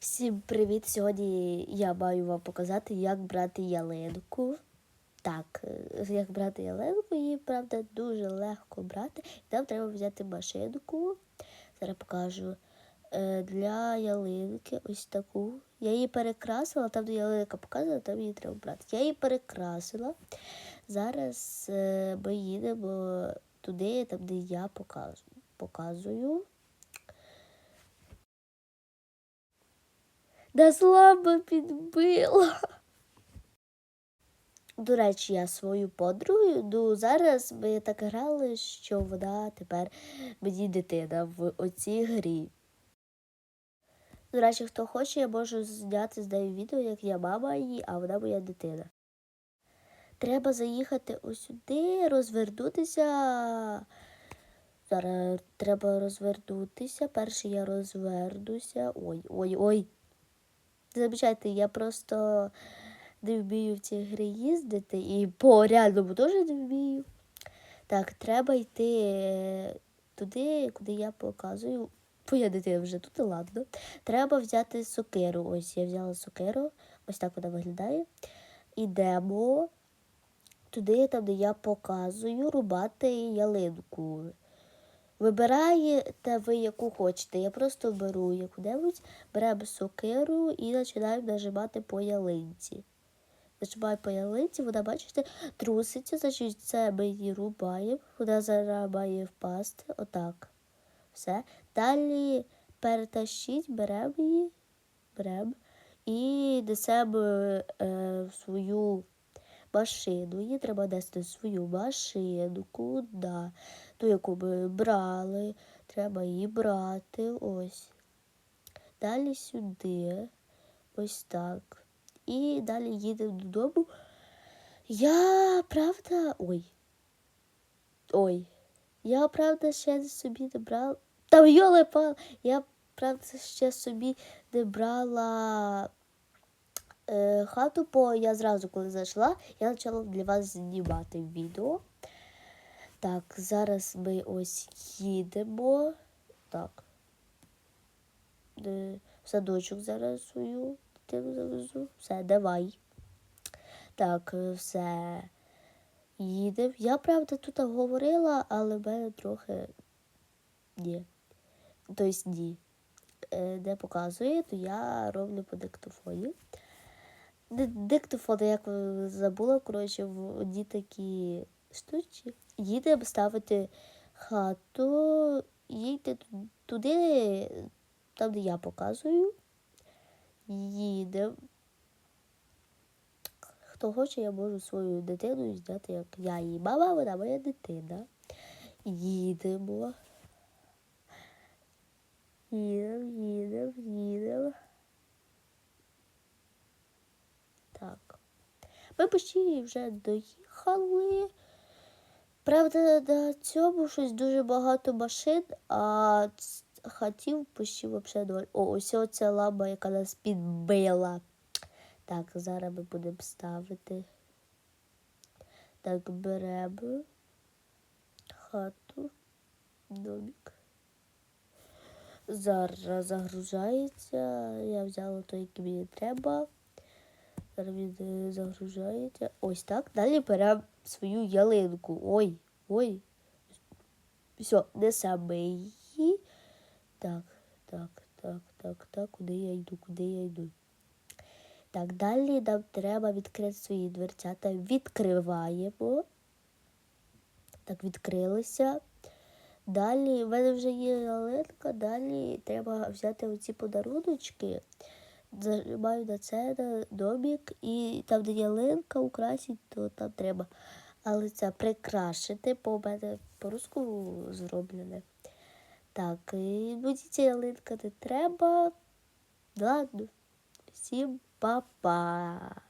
Всім привіт! Сьогодні я маю вам показати, як брати ялинку. Так, е, як брати ялинку, її, правда, дуже легко брати. Нам треба взяти машинку. Зараз покажу. Е, Для ялинки ось таку. Я її перекрасила, там, де ялинка показана, там її треба брати. Я її перекрасила. Зараз е, ми їдемо туди, там, де я показую. Да слабо підбила. До речі, я свою подругу, ну зараз ми так грали, що вона тепер мені дитина в оцій грі. До речі, хто хоче, я можу зняти з нею відео, як я мама її, а вона моя дитина. Треба заїхати ось сюди, розвернутися. Зараз треба розвернутися. Перше я розвернуся. Ой, ой, ой. Замічайте, я просто не вмію в цій грі їздити і по реальному теж не вмію. Так, треба йти е, туди, куди я показую. Твоя дитина вже тут, ладно. Треба взяти сокиру. Ось я взяла сокиру, ось так вона виглядає. Ідемо туди, там, де я показую, рубати ялинку. Вибираєте ви яку хочете. Я просто беру яку-небудь, беремо сокиру і починаємо нажимати по ялинці. Нажимаю по ялинці, вона, бачите, труситься, значить це ми її рубаємо. Вона зараз має впасти. Отак. Все. Далі перетащіть, беремо її, беремо і несемо е, в свою машину. Її треба нести свою машину. Куди? Ту, яку ми брали. Треба її брати. Ось. Далі сюди. Ось так. І далі їдемо додому. Я правда. Ой. Ой. Я, правда, ще собі не брала. Та йоле пал. Я, правда, ще собі не брала е, хату, бо я зразу, коли зайшла, я почала для вас знімати відео. Так, зараз ми ось їдемо. Так. Е, В садочок зараз свою дитину завезу. Все, давай. Так, е, все. Їдемо. Я, правда, тут говорила, але в мене трохи ні. Тобто ні. Е, Не показує, то я роблю по диктофоні. Ди- Диктофон, як забула, коротше, в одні такі штучки. Їдемо ставити хату, їдьте туди, там, де я показую. Їдемо. Хто хоче, я можу свою дитину зняти, як я її мама, вона моя дитина. Їдемо. Їдемо, їдемо, їдемо. Так. Ми почти вже доїхали. Правда, на цьому щось дуже багато машин, а хатів почти взагалі ноль. О, ось оця лаба, яка нас підбила. Так, зараз ми будемо ставити. Так, беремо хату, домик. Зараз загружається. Я взяла той, який мені треба. Зараз він е. Ось так. Далі беремо свою ялинку. Ой, ой. Все, несемо її. Так, так, так, так, так. Куди я йду? Куди я йду? Так, далі нам треба відкрити свої дверцята. Відкриваємо. Так, відкрилися. Далі в мене вже є ялинка, далі треба взяти оці подаруночки. Зажимаю на це на домік і там, де ялинка украсить, то там треба. Але це прикрашити, бо в мене по-руску зроблене. Так, і мені ця ялинка не треба. Ладно, всім па-па.